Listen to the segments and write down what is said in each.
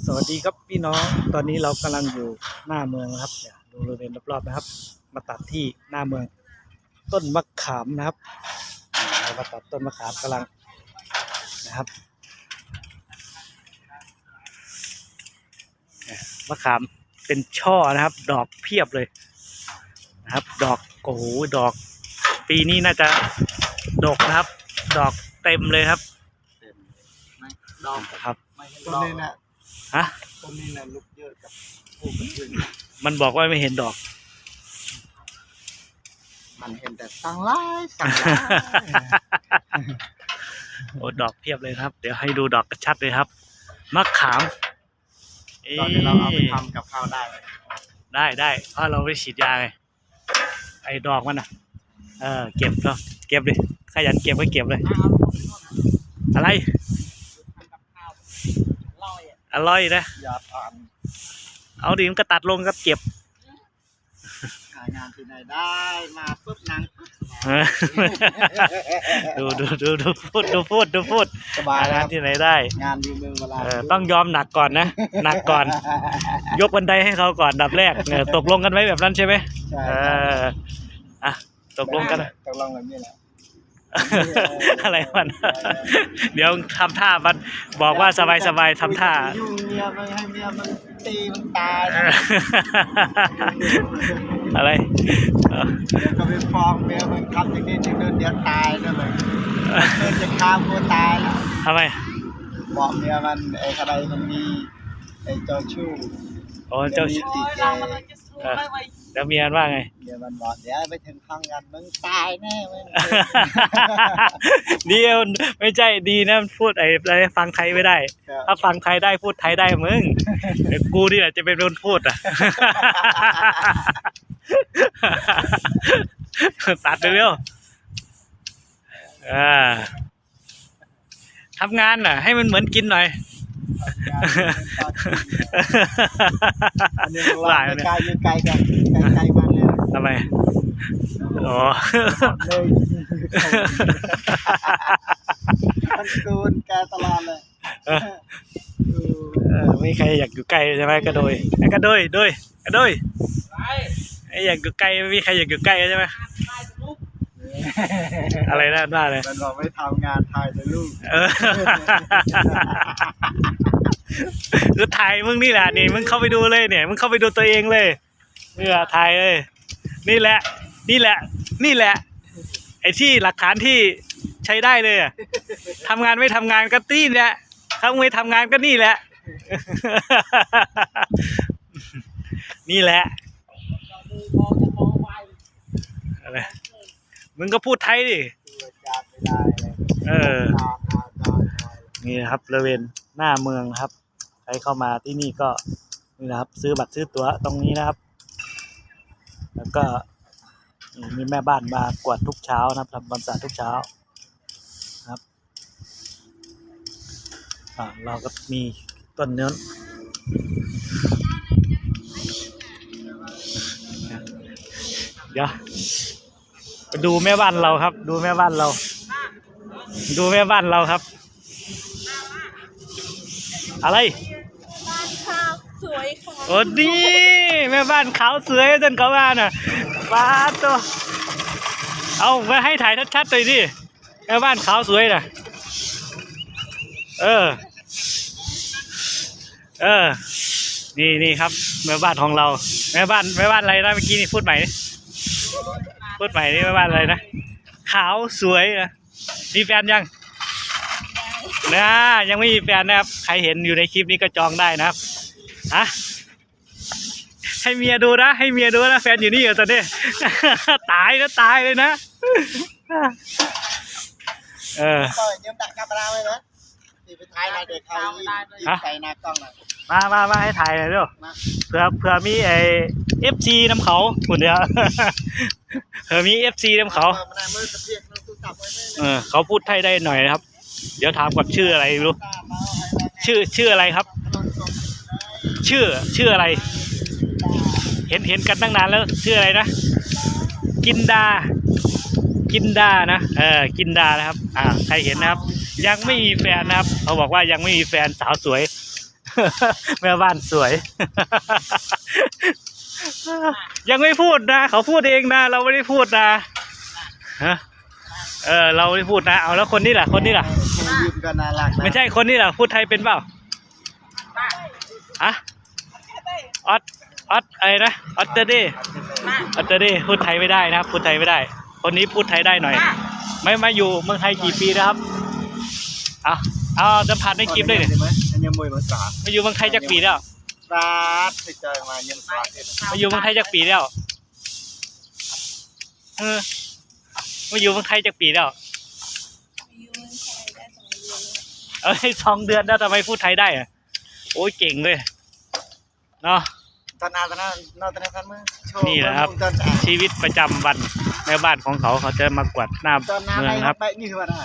สวัสดีครับพี่น้อง ตอนนี้เรากำลังอยู่หน้าเมืองนะครับเดี๋ยวดูบริเวณรอบๆนะครับ มาตัดที่หน้าเมือง ต้นมะขามนะครับอ่าเรามาตัดต้นมะขามกำลังนะครับเนี่ยมะขามเป็นช่อนะครับ ดอกเพียบเลยนะครับ ดอกโอ้โหดอก ปีนี้น่าจะดกนะครับ ดอกเต็มเลยครับดอกครับไม่เห็นต้นดอกนี้นะ ฮะต้นนี้นะลูกเยอะกับผู้คนอื่นมันบอกว่าไม่เห็นดอก มันเห็นแต่สั่งร้ายสั่งร้ายโอ้ดอกเพียบเลยนะครับ เดี๋ยวให้ดูดอกกระชัดเลยครับมะขามเอ๊ะตอนนี้เราเอาไปทำกับข้าวได้ไหมได้ได้เพราะเราไปฉีดยาไงไอ้ดอกมันอะ เออ เก็บเนาะเก็บเลยขยันเก็บก็เก็บเลย อะไร อร่อยนะอย่าผ่านเอาดิมันก็ตัดลงก็เก็บหางานที่ไหนได้มาปุ๊บนางปุ๊บเออดูดูดูดูพูดดูพูดดูพูดสบายหางาแล้นวที่ไหนได้งานอยู่เมืองเวลาเออต้องยอมหนักก่อนนะหนักก่อน ยกบันไดให้เขาก่อนดับแรกเออตกลงกันไว้แบบนั้นใช่ไหมใช่เอออะตกลงกันนะ ตกลงแบบนี้แหละ อะไรมัน เดี๋ยวทำท่ามันบอกว่าสบายสบายๆทำท่า ยุ่งเมียมันให้เมียมันตีมันตายเอออะไรเออเดี๋ยวก็ไปฟ้องเมียมันทำอย่างนี้อย่างนั้นเดี๋ยวตายนะเลยเพื่อนจะฆ่ากูตายแล้วทำไมบอกเมียมันไอ้อะไรมันมี ไอ้เจ้าชู้โอ้เจ้ามีติดใจเออแล้วเมียมันว่าไงเมียมันบอกเดี๋ยวไปถึงห้องกันมึงตายแน่มึงเดียวไม่ใช่ดีนะพูดไอ้อะไรฟังไทยไม่ได้ ถ้าฟังไทยได้พูดไทยได้มึงเดี๋ยวกูนี่แหละจะเป็นคนพูดอะตัดเร็วๆอ่าทำงานน่ะ ให้มันเหมือนกินหน่อยอันนี้เรา หลายไม่เนี่ยไกลอยู่ไกลกันไกลๆมันเลยทำไมอ๋อเลยมันกูนแกตลอดเลยเออเออไม่มีใครอยากอยู่ใกล้ใช่ไหมกระโดยไอ้กระโดยโดยกระโดยไอ้อยากอยู่ใกล้ไม่มีใครอยากอยู่ใกล้ใช่ไหมอะไรนะว่าเลยมันบอกไม่ทำงานถ่ายแต่ลูก เออคือถ่ายมึงนี่แหละนี่มึงเข้าไปดูเลยเนี่ยมึงเข้าไปดูตัวเองเลยนี่แหละถ่ายเลย นี่แหละ นี่แหละ นี่แหละ ไอ้ที่หลักฐานที่ใช้ได้เลยอะทำงานไม่ทำงานก็ตีนแหละถ้าไม่ทำงานก็นี่แหละ นี่แหละอะไรมึงก็พูดไทยดิเออ นี่ครับบริเวณหน้าเมืองครับ รเข้ามาที่นี่ก็นี่นะครับ ซื้อบัตรซื้อตั๋วตรงนี้นะครับ แล้วก็มีแม่บ้านมากวาดทุกเช้านะครับทำความสะอาดทุกเช้าครับอ่าเราก็มีต้นเนื้อเดี๋ยวดูแม่บ้านเราครับ ดูแม่บ้านเรา ดูแม่บ้านเราครับ อะไร สวยค่ะโอ้ดีแม่บ้านขาวสวยจนเขาว่าน่ะป้าดตัว เอาไว้ให้ถ่ายชัดๆเลยดิแม่บ้านขาวสวยน่ะ เออ เออ นี่นี่ครับ แม่บ้านของเรา แม่บ้านแม่บ้านอะไรนะเมื่อกี้นี่พูดใหม่ดิพูดใหม่นี่แม่บ้านอะไรนะขาวสวยนะมีแฟนยังนะยังไม่มีแฟนนะครับ ใครเห็นอยู่ในคลิปนี้ก็จองได้นะครับ ฮะให้เมียดูนะ ให้เมียดูนะแฟนอยู่นี่เหรอตอนนี้ ตายนะตายเลยนะ เออก็ยืมดักกาบราไว้นะนี่ไปถ่ายหน่อยเด็กเขายิ้มยิ้มใส่หน้ากล้องหน่อยมามามาให้ถ่ายหน่อยเร็วมาเผื่อเผื่อมีไอเอฟซีน้ำเขาคุณเดียวเผื่อมีเอฟซีน้ำเขาอมันได้มือกระเพียกมือตู้ตับไว้ไม่เออเขาพูดไทยได้หน่อยนะครับ เดี๋ยวถามก่อนชื่ออะไรไม่รู้ตาเมาให้แรงชื่อชื่ออะไรครับถนนส่ง ชื่อ ชื่ออะไร เห็นเห็นกันตั้งนานแล้วชื่ออะไรนะ กินดา กินดานะเออกินดานะครับ อ่าใครเห็นนะครับ ยังไม่มีแฟนนะครับเขาบอกว่ายังไม่มีแฟนสาวสวย แม่บ้านสวย ยังไม่พูดนะเขาพูดเองนะเราไม่ได้พูดนะฮะเออเราไม่ได้พูดนะเอาแล้วคนนี้ล่ะคนนี้ล่ะ ยืมก็น่ารักนะ ไม่ใช่คนนี้ล่ะพูดไทยเป็นเปล่าอะ ออสออสอะไรนะออสเตอร์เดย์ออสเตอร์เดย์พูดไทยไม่ได้นะครับพูดไทยไม่ได้ คนนี้พูดไทยได้หน่อยไม่มาอยู่เมืองไทยกี่ปีนะครับเอาเอาจะผ่านในคลิปเลยเนี่ยใช่ไหมอันยังมวยภาษามาอยู่เมืองไทยจักปีแล้วสาดไปเจอมายังสาดเนี่ยมาอยู่เมืองไทยจักปีแล้วเออมาอยู่เมืองไทยจักปีแล้วอยู่เมืองไทยได้สองเดือนแล้วเอ้ยสองเดือนแล้วทำไมพูดไทยได้อะโอ้ยเก่งเลย เนาะตอนนั้นตอนนั้นนอนตอนนั้นท่านมือโชว์นี่แหละครับ ตอนชีวิตประจำวันในบ้านของเขาเขาจะมากวาดหน้าตอนนั้นเมืองครับ ไปนี่คือวันไหน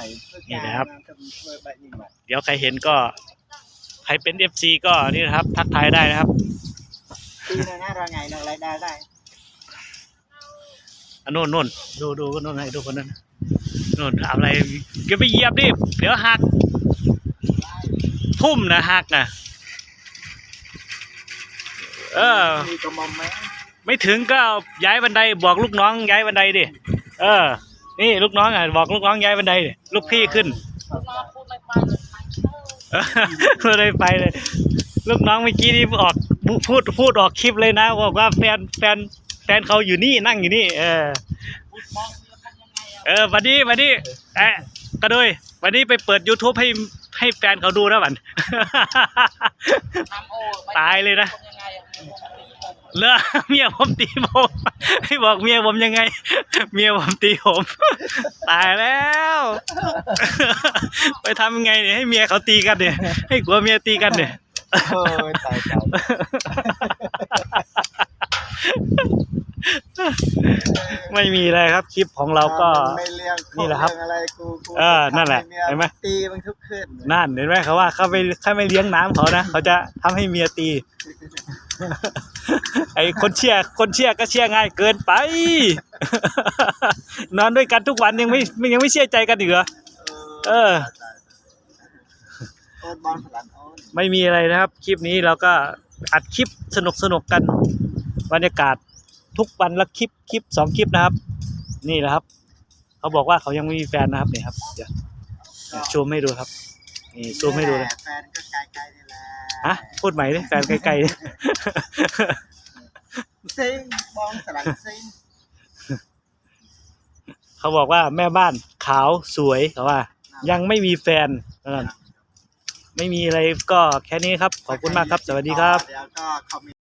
นี่นะครับ เดี๋ยวใครเห็นก็ ใครเป็นเอฟซีก็นี่นะครับ ทักทายได้นะครับปีหนึงนะเราไงเรารายได้ได้อันนู่นนู่นดูดูคนนู่นให้ดูคนนั้นนู่นอะไรอย่าไปเหยียบดิเดี๋ยวหัก ทุ่มนะหักนะ เออ มีกระหมอมไหมไม่ถึงก็ย้ายบันไดบอกลูกน้องย้ายบันไดดิเออ นี่ลูกน้องอะบอกลูกน้องย้ายบันไดดิลูกพี่ขึ้น รอพูดไม่ไปเลยไปเออไม่ได้ไปเลย ลูกน้องเมื่อกี้นี่ออกพูดพูดออกคลิปเลยนะบอกว่าแฟนแฟนแฟนเขาอยู่นี่นั่งอยู่นี่ เออเออวันนี้วันนี้แอะกระโดยวันนี้ไปเปิด YouTube ให้ ให้แฟนเขาดูนะบันทำโอ้ตายเลยนะยังไงอะเลอะเมียผมตีผมให้บอกเมียผมยังไง เมียผมตีผม ตายแล้ว ไปทำยังไงเนี่ยให้เมียเขาตีกันเนี่ย ให้ผัวเมียตีกันเนี่ยโอ้ยตายตาย ไม่มีอะไรครับคลิปของเราก็ ไม่เลี้ยงนี่แหละครับเลี้ยงอะไรกูกูเออนั่นแหละทำเมียเห็นไหม ตีมันทุกขึ้นนั่นเห็นไหมเขาว่าเขาไม่เขาไม่เลี้ยงน้ำเขานะเขาจะทำให้เมียตี ไอ้คนเชียร์คนเชียร์ก็เชียร์ง่ายเกินไป นอนด้วยกันทุกวันยังไม่ยังไม่เชื่อใจกันอีกเหรอ เออ โอนบอลสลันโอนไม่มีอะไรนะครับ คลิปนี้เราก็อัดคลิปสนุกสนุกๆกันบรรยากาศ ทุกวันละคลิปคลิปสองคลิปนะครับ นี่แหละครับ เขาบอกว่าเขายังไม่มีแฟนนะครับนี่ครับเดี๋ยวเดี๋ยวซูมให้ดูครับนี่ซูมให้ดูเลยแฟนก็ไกลๆนี่แหละฮะพูดใหม่ดิแฟนใกล้ๆดิ ซิงบอลสลันซิงเขาบอกว่าแม่บ้านขาวสวยเขาว่า ยังไม่มีแฟนนั่นไม่มีอะไรก็แค่นี้ครับ ขอบคุณมากครับ สวัสดีครับเดี๋ยวก็คอมเมนต์